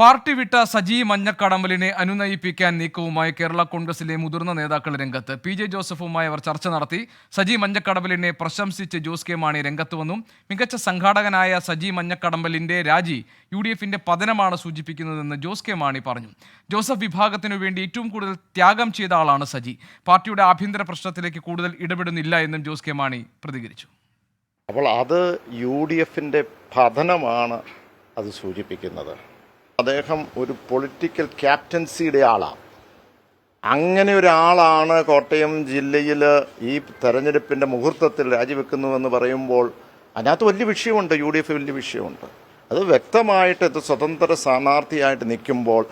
Party വിട്ട സജി മഞ്ഞക്കടമ്പലിനെ അനുനയിപ്പിക്കാൻ നീക്കവുമായി കേരള കോൺഗ്രസിലെ മുതിർന്ന നേതാക്കൾ രംഗത്ത്. പി ജെ ജോസഫുമായി അവർ ചർച്ച നടത്തി. സജി മഞ്ഞക്കടമ്പലിനെ പ്രശംസിച്ച് ജോസ് കെ മാണി രംഗത്ത് വന്നു. മികച്ച സംഘാടകനായ സജി മഞ്ഞക്കടമ്പലിന്റെ രാജി യു ഡി എഫിന്റെ പതനമാണ് സൂചിപ്പിക്കുന്നതെന്ന് ജോസ് കെ മാണി പറഞ്ഞു. ജോസഫ് വിഭാഗത്തിനു വേണ്ടി ഏറ്റവും കൂടുതൽ ത്യാഗം ചെയ്ത ആളാണ് സജി. പാർട്ടിയുടെ ആഭ്യന്തര പ്രശ്നത്തിലേക്ക് കൂടുതൽ ഇടപെടുന്നില്ല എന്നും ജോസ് കെ മാണി പ്രതികരിച്ചു. അപ്പോൾ അത് യു ഡി എഫിന്റെ പതനമാണ് അത് സൂചിപ്പിക്കുന്നത്. അദ്ദേഹം ഒരു പൊളിറ്റിക്കൽ ക്യാപ്റ്റൻസിയുടെ ആളാണ് അങ്ങനെ ഒരാളാണ് കോട്ടയം ജില്ലയിൽ ഈ തെരഞ്ഞെടുപ്പിന്റെ മുഹൂർത്തത്തിൽ രാജിവെക്കുന്നുവെന്ന് പറയുമ്പോൾ അതിനകത്ത് വലിയ വിഷയമുണ്ട് യു ഡി എഫ് വലിയ വിഷയമുണ്ട്. അത് വ്യക്തമായിട്ട് ഇത് സ്വതന്ത്ര സ്ഥാനാർത്ഥിയായിട്ട് നിൽക്കുമ്പോൾ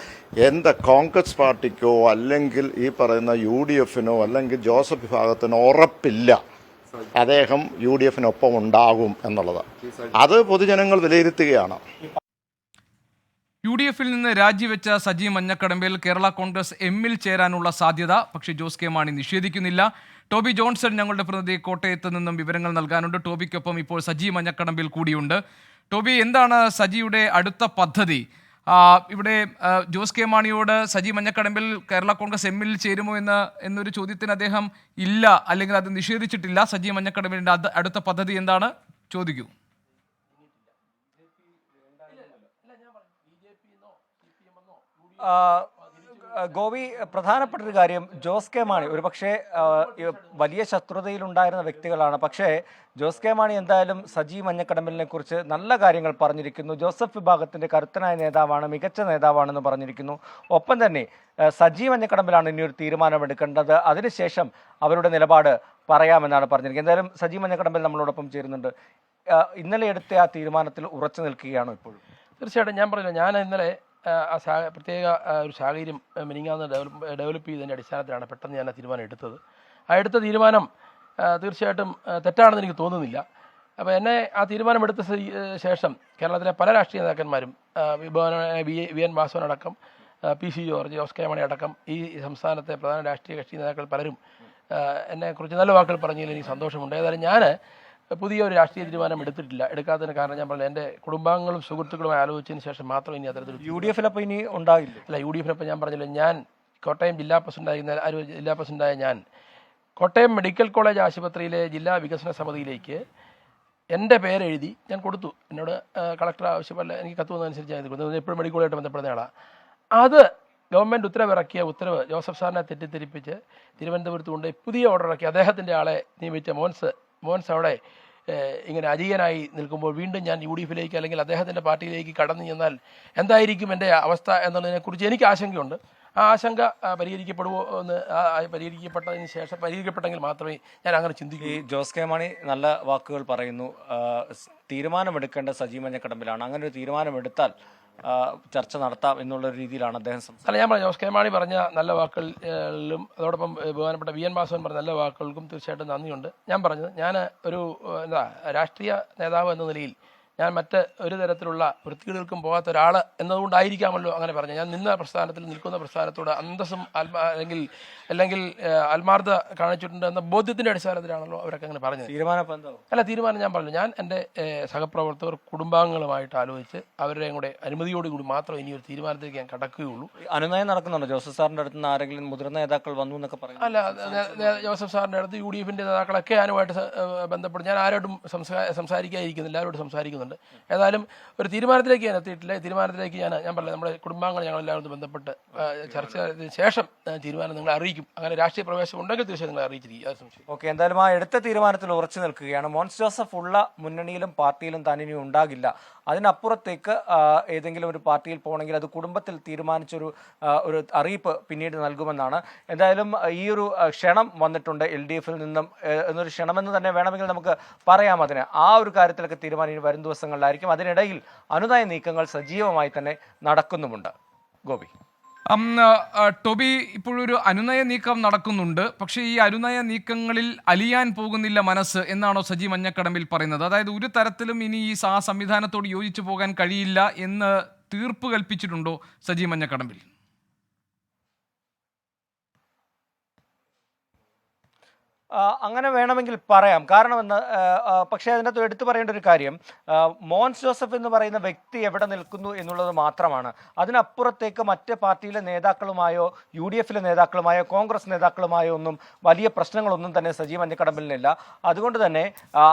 എന്താ കോൺഗ്രസ് പാർട്ടിക്കോ അല്ലെങ്കിൽ ഈ പറയുന്ന യു ഡി എഫിനോ അല്ലെങ്കിൽ ജോസഫ് വിഭാഗത്തിനോ ഉറപ്പില്ല. അദ്ദേഹം യു ഡി എഫിനൊപ്പം ഉണ്ടാകും എന്നുള്ളത്. അത് പൊതുജനങ്ങൾ വിലയിരുത്തുകയാണ്. യു ഡി എഫിൽ നിന്ന് രാജിവെച്ച സജി മഞ്ഞക്കടമ്പിൽ കേരള കോൺഗ്രസ് എമ്മിൽ ചേരാനുള്ള സാധ്യത പക്ഷേ ജോസ് കെ മാണി നിഷേധിക്കുന്നില്ല. ടോബി ജോൺസൺ ഞങ്ങളുടെ പ്രതിനിധി കോട്ടയത്ത് നിന്നും വിവരങ്ങൾ നൽകാനുണ്ട്. ടോബിക്കൊപ്പം ഇപ്പോൾ സജി മഞ്ഞക്കടമ്പിൽ കൂടിയുണ്ട്. ടോബി എന്താണ് സജിയുടെ അടുത്ത പദ്ധതി? ഇവിടെ ജോസ് കെ മാണിയോട് സജി മഞ്ഞക്കടമ്പിൽ കേരള കോൺഗ്രസ് എമ്മിൽ ചേരുമോ എന്ന് എന്നൊരു ചോദ്യത്തിന് അദ്ദേഹം ഇല്ല അല്ലെങ്കിൽ അത് നിഷേധിച്ചിട്ടില്ല. സജി മഞ്ഞക്കടമ്പിലിന്റെ അടുത്ത പദ്ധതി എന്താണ്? ചോദിക്കൂ ആ, ഗോപി പ്രധാനപ്പെട്ട ഒരു കാര്യം ജോസ് കെ മാണി ഒരു പക്ഷേ വലിയ ശത്രുതയിലുണ്ടായിരുന്ന വ്യക്തികളാണ്. പക്ഷേ ജോസ് കെ മാണി എന്തായാലും സജി മഞ്ഞക്കടമ്പലിനെ കുറിച്ച് നല്ല കാര്യങ്ങൾ പറഞ്ഞിരിക്കുന്നു. ജോസഫ് വിഭാഗത്തിന്റെ കരുത്തനായ നേതാവാണ് മികച്ച നേതാവാണെന്ന് പറഞ്ഞിരിക്കുന്നു. ഒപ്പം തന്നെ സജി മഞ്ഞക്കടമ്പലാണ് ഇനി ഒരു തീരുമാനമെടുക്കേണ്ടത്. അതിനുശേഷം അവരുടെ നിലപാട് പറയാമെന്നാണ് പറഞ്ഞിരിക്കുന്നത്. എന്തായാലും സജി മഞ്ഞക്കടമ്പൽ നമ്മളോടൊപ്പം ചേരുന്നുണ്ട്. ഇന്നലെ എടുത്ത ആ തീരുമാനത്തിൽ ഉറച്ചു നിൽക്കുകയാണോ ഇപ്പോഴും? തീർച്ചയായിട്ടും ഞാൻ പറഞ്ഞില്ല ഞാൻ ഇന്നലെ പ്രത്യേക ഒരു സാഹചര്യം മിനിങ്ങാന്ന് ഡെവലപ്പ് ഡെവലപ്പ് ചെയ്തതിന്റെ അടിസ്ഥാനത്തിലാണ് പെട്ടെന്ന് ഞാൻ ആ തീരുമാനം എടുത്തത്. ആ എടുത്ത തീരുമാനം തീർച്ചയായിട്ടും തെറ്റാണെന്ന് എനിക്ക് തോന്നുന്നില്ല. അപ്പോൾ എന്നെ ആ തീരുമാനം എടുത്ത ശേഷം കേരളത്തിലെ പല രാഷ്ട്രീയ നേതാക്കന്മാരും വി വി എൻ വാസവൻ അടക്കം P C George Jose K Mani അടക്കം ഈ സംസ്ഥാനത്തെ പ്രധാന രാഷ്ട്രീയ കക്ഷി നേതാക്കൾ പലരും എന്നെക്കുറിച്ച് നല്ല വാക്കുകൾ പറഞ്ഞതിൽ എനിക്ക് സന്തോഷമുണ്ട്. ഏതായാലും ഞാൻ പുതിയ ഒരു രാഷ്ട്രീയ തീരുമാനം എടുത്തിട്ടില്ല. എടുക്കാത്തതിന് കാരണം ഞാൻ പറഞ്ഞു എന്റെ കുടുംബാംഗങ്ങളും സുഹൃത്തുക്കളും ആലോചിച്ചതിന് ശേഷം മാത്രം ഇനി അത്തരത്തിൽ യു ഡി എഫിലപ്പോൾ ഇനി ഉണ്ടാകില്ല? അല്ല യു ഡി എഫിനൊപ്പം ഞാൻ പറഞ്ഞല്ലോ ഞാൻ കോട്ടയം ജില്ലാ പ്രസിഡന്റായിരുന്ന ഒരു ജില്ലാ പ്രസിഡന്റായ ഞാൻ കോട്ടയം മെഡിക്കൽ കോളേജ് ആശുപത്രിയിലെ ജില്ലാ വികസന സമിതിയിലേക്ക് എന്റെ പേരെഴുതി ഞാൻ കൊടുത്തു. എന്നോട് കളക്ടർ ആവശ്യമല്ല എനിക്ക് കത്ത് വന്നതനുസരിച്ച് ഞാൻ കൊടുത്തു. എപ്പോഴും മെഡിക്കൽ കോളേജായിട്ട് ബന്ധപ്പെടുന്ന ആളാണ് അത് ഗവൺമെന്റ് ഉത്തരവിറക്കിയ ഉത്തരവ് ജോസഫ് സാറിനെ തെറ്റിദ്ധരിപ്പിച്ച് തിരുവനന്തപുരത്ത് കൊണ്ട് പുതിയ ഓർഡർ ഇറക്കി. അദ്ദേഹത്തിന്റെ ആളെ നിയമിച്ച മോൻസ് മോൻസ് അവിടെ ഇങ്ങനെ അജീയനായി നിൽക്കുമ്പോൾ വീണ്ടും ഞാൻ യു ഡി എഫിലേക്ക് അല്ലെങ്കിൽ അദ്ദേഹത്തിന്റെ പാർട്ടിയിലേക്ക് കടന്നു ചെന്നാൽ എന്തായിരിക്കും എന്റെ അവസ്ഥ എന്നുള്ളതിനെക്കുറിച്ച് എനിക്ക് ആശങ്കയുണ്ട്. ആ ആശങ്ക പരിഹരിക്കപ്പെടുമോ എന്ന് പരിഹരിക്കപ്പെട്ടതിന് ശേഷം പരിഹരിക്കപ്പെട്ടെങ്കിൽ മാത്രമേ ഞാൻ അങ്ങനെ ചിന്തിക്കൂ. ഈ ജോസ് കെ മാണി നല്ല വാക്കുകൾ പറയുന്നു. തീരുമാനമെടുക്കേണ്ട സജീവ മഞ്ഞക്കടമ്പിലാണ്. അങ്ങനെ ഒരു തീരുമാനമെടുത്താൽ ചർച്ച നടത്താം എന്നുള്ള രീതിയിലാണ് അദ്ദേഹം സംസാരിച്ചത്. അല്ല ഞാൻ പറഞ്ഞു ജോസ് കെ മാണി പറഞ്ഞ നല്ല വാക്കുകളിലും അതോടൊപ്പം ബഹുമാനപ്പെട്ട വി എൻ വാസവൻ പറഞ്ഞ നല്ല വാക്കുകൾക്കും തീർച്ചയായിട്ടും നന്ദിയുണ്ട്. ഞാൻ പറഞ്ഞത് ഞാൻ ഒരു എന്താ രാഷ്ട്രീയ നേതാവ് എന്ന നിലയിൽ ഞാൻ മറ്റ് ഒരു തരത്തിലുള്ള വൃത്തികേടുകൾക്കും പോകാത്ത ഒരാൾ എന്നതുകൊണ്ടായിരിക്കാമല്ലോ അങ്ങനെ പറഞ്ഞു ഞാൻ നിന്ന പ്രസ്ഥാനത്തിൽ നിൽക്കുന്ന പ്രസ്ഥാനത്തോട് അന്തസ്സും ആത്മാ അല്ലെങ്കിൽ അല്ലെങ്കിൽ ആത്മാർത്ഥ കാണിച്ചിട്ടുണ്ട് എന്ന ബോധ്യത്തിന്റെ അടിസ്ഥാനത്തിലാണല്ലോ അവരൊക്കെ അങ്ങനെ പറഞ്ഞത്. തീരുമാനം അല്ല തീരുമാനം ഞാൻ പറഞ്ഞു. ഞാൻ എന്റെ സഹപ്രവർത്തകർ കുടുംബാംഗങ്ങളുമായിട്ട് ആലോചിച്ച് അവരുടെയും കൂടെ അനുമതിയോടുകൂടി മാത്രം ഇനി ഒരു തീരുമാനത്തിലേക്ക് ഞാൻ കടക്കുകയുള്ളൂ. അനുനയം നടക്കുന്നുണ്ടോ? ജോസഫ് സാറിന്റെ അടുത്ത് നിന്ന് ആരെങ്കിലും മുതിർന്ന നേതാക്കൾ വന്നു എന്നൊക്കെ പറയുന്നു. അല്ല ജോസഫ് സാറിന്റെ അടുത്ത് യു ഡി എഫിന്റെ നേതാക്കളൊക്കെ ഞാനുമായിട്ട് ബന്ധപ്പെട്ട് ഞാൻ ആരോടും സംസാ സംസാരിക്കാതിരിക്കുന്നില്ല. ആരോടും സംസാരിക്കുന്നുണ്ട്. ഏതായാലും ഒരു തീരുമാനത്തിലേക്ക് ഞാൻ എത്തിയിട്ടില്ല. തീരുമാനത്തിലേക്ക് ഞാൻ ഞാൻ പറഞ്ഞത് നമ്മുടെ കുടുംബാംഗങ്ങൾ ഞങ്ങളെല്ലാവരും ബന്ധപ്പെട്ട് ചർച്ച ശേഷം തീരുമാനം നിങ്ങളെ അറിയിക്കും. അങ്ങനെ രാഷ്ട്രീയ പ്രവേശം ഉണ്ടെങ്കിൽ തീർച്ചയായും നിങ്ങളെ അറിയിച്ചിരിക്കും. ഓക്കെ എന്തായാലും ആ എടുത്ത തീരുമാനത്തിൽ ഉറച്ചു നിൽക്കുകയാണ്. മോൻസ് ജോസഫ് ഉള്ള മുന്നണിയിലും പാർട്ടിയിലും താൻ ഇനി ഉണ്ടാകില്ല. അതിനപ്പുറത്തേക്ക് ഏതെങ്കിലും ഒരു പാർട്ടിയിൽ പോകണമെങ്കിൽ അത് കുടുംബത്തിൽ തീരുമാനിച്ചൊരു ഒരു അറിയിപ്പ് പിന്നീട് നൽകുമെന്നാണ്. എന്തായാലും ഈ ഒരു ക്ഷണം വന്നിട്ടുണ്ട് എൽ ഡി എഫിൽ നിന്നും. എന്നൊരു ക്ഷണമെന്ന് തന്നെ വേണമെങ്കിൽ നമുക്ക് പറയാം അതിന്. ആ ഒരു കാര്യത്തിലൊക്കെ തീരുമാനം വരും ദിവസങ്ങളിലായിരിക്കും. അതിനിടയിൽ അനുനയ നീക്കങ്ങൾ സജീവമായി തന്നെ നടക്കുന്നുമുണ്ട്. ഗോപി. ടോബി ഇപ്പോഴൊരു അനുനയ നീക്കം നടക്കുന്നുണ്ട്. പക്ഷേ ഈ അനുനയ നീക്കങ്ങളിൽ അലിയാൻ പോകുന്നില്ല മനസ്സ് എന്നാണോ സജി മഞ്ഞക്കടമ്പിൽ പറയുന്നത്. അതായത് ഒരു തരത്തിലും ഇനി ഈ ആ സംവിധാനത്തോട് യോജിച്ചു പോകാൻ കഴിയില്ല എന്ന് തീർപ്പ് കൽപ്പിച്ചിട്ടുണ്ടോ സജി മഞ്ഞക്കടമ്പിൽ? അങ്ങനെ വേണമെങ്കിൽ പറയാം. കാരണം എന്ന് ആ, ആ, പക്ഷേ അതിനകത്ത് എടുത്തു പറയേണ്ട ഒരു കാര്യം മോൻസ് ജോസഫ് എന്ന് പറയുന്ന വ്യക്തി എവിടെ നിൽക്കുന്നു എന്നുള്ളത് മാത്രമാണ്. അതിനപ്പുറത്തേക്ക് മറ്റ് പാർട്ടിയിലെ നേതാക്കളുമായോ യു ഡി എഫിലെ നേതാക്കളുമായോ കോൺഗ്രസ് നേതാക്കളുമായോ ഒന്നും വലിയ പ്രശ്നങ്ങളൊന്നും തന്നെ സജീവ് അന്യക്കടമ്പലിനില്ല അതുകൊണ്ട് തന്നെ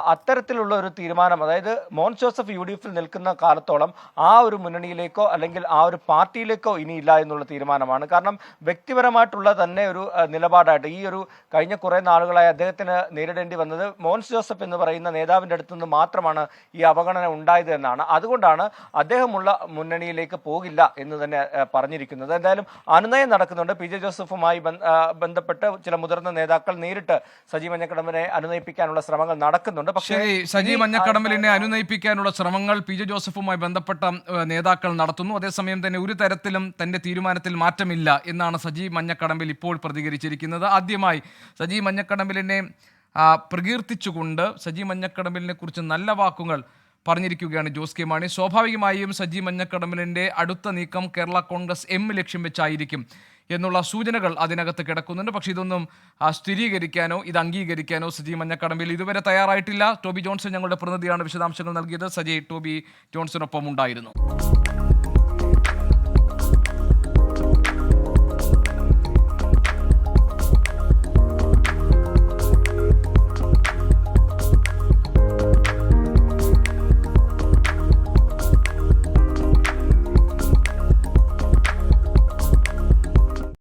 അത്തരത്തിലുള്ള ഒരു തീരുമാനം അതായത് മോൻസ് ജോസഫ് യു ഡി എഫിൽ നിൽക്കുന്ന കാലത്തോളം ആ ഒരു മുന്നണിയിലേക്കോ അല്ലെങ്കിൽ ആ ഒരു പാർട്ടിയിലേക്കോ ഇനിയില്ല എന്നുള്ള തീരുമാനമാണ്. കാരണം വ്യക്തിപരമായിട്ടുള്ള തന്നെ ഒരു നിലപാടായിട്ട് ഈ ഒരു കഴിഞ്ഞ കുറേ നാളുകളായി അദ്ദേഹത്തിന് നേരിടേണ്ടി വന്നത് മോൻസ് ജോസഫ് എന്ന് പറയുന്ന നേതാവിന്റെ അടുത്തു നിന്ന് മാത്രമാണ് ഈ അവഗണന ഉണ്ടായത് എന്നാണ്. അതുകൊണ്ടാണ് അദ്ദേഹമുള്ള മുന്നണിയിലേക്ക് പോകില്ല എന്ന് തന്നെ പറഞ്ഞിരിക്കുന്നത്. എന്തായാലും അനുനയം നടക്കുന്നുണ്ട്. പി ജെ ജോസഫുമായി ബന്ധപ്പെട്ട് ചില മുതിർന്ന നേതാക്കൾ നേരിട്ട് സജീവ് മഞ്ഞക്കടമ്പിനെ അനുനയിപ്പിക്കാനുള്ള ശ്രമങ്ങൾ നടക്കുന്നുണ്ട്. പക്ഷേ സജീവ് മഞ്ഞക്കടമ്പലിനെ അനുനയിപ്പിക്കാനുള്ള ശ്രമങ്ങൾ പി ജെ ജോസഫുമായി ബന്ധപ്പെട്ട നേതാക്കൾ നടത്തുന്നു. അതേസമയം തന്നെ ഒരു തരത്തിലും തന്റെ തീരുമാനത്തിൽ മാറ്റമില്ല എന്നാണ് സജീവ് മഞ്ഞക്കടമ്പിൽ ഇപ്പോൾ പ്രതികരിച്ചിരിക്കുന്നത്. ആദ്യമായി സജീവ് മഞ്ഞക്കടമ്പിലിനെ ആ, പ്രകീർത്തിച്ചുകൊണ്ട് സജി മഞ്ഞക്കടമ്പിലിനെ കുറിച്ച് നല്ല വാക്കുകൾ പറഞ്ഞിരിക്കുകയാണ് ജോസ് കെ മാണി. സ്വാഭാവികമായും സജി മഞ്ഞക്കടമ്പിലിന്റെ അടുത്ത നീക്കം കേരള കോൺഗ്രസ് എം ലക്ഷ്യം വെച്ചായിരിക്കും എന്നുള്ള സൂചനകൾ അതിനകത്ത് കിടക്കുന്നുണ്ട്. പക്ഷേ ഇതൊന്നും സ്ഥിരീകരിക്കാനോ ഇത് അംഗീകരിക്കാനോ സജി മഞ്ഞക്കടമ്പിൽ ഇതുവരെ തയ്യാറായിട്ടില്ല. ടോബി ജോൺസൺ ഞങ്ങളുടെ പ്രതിനിധിയാണ് വിശദാംശങ്ങൾ നൽകിയത്. സജി ടോബി ജോൺസണൊപ്പം ഉണ്ടായിരുന്നു.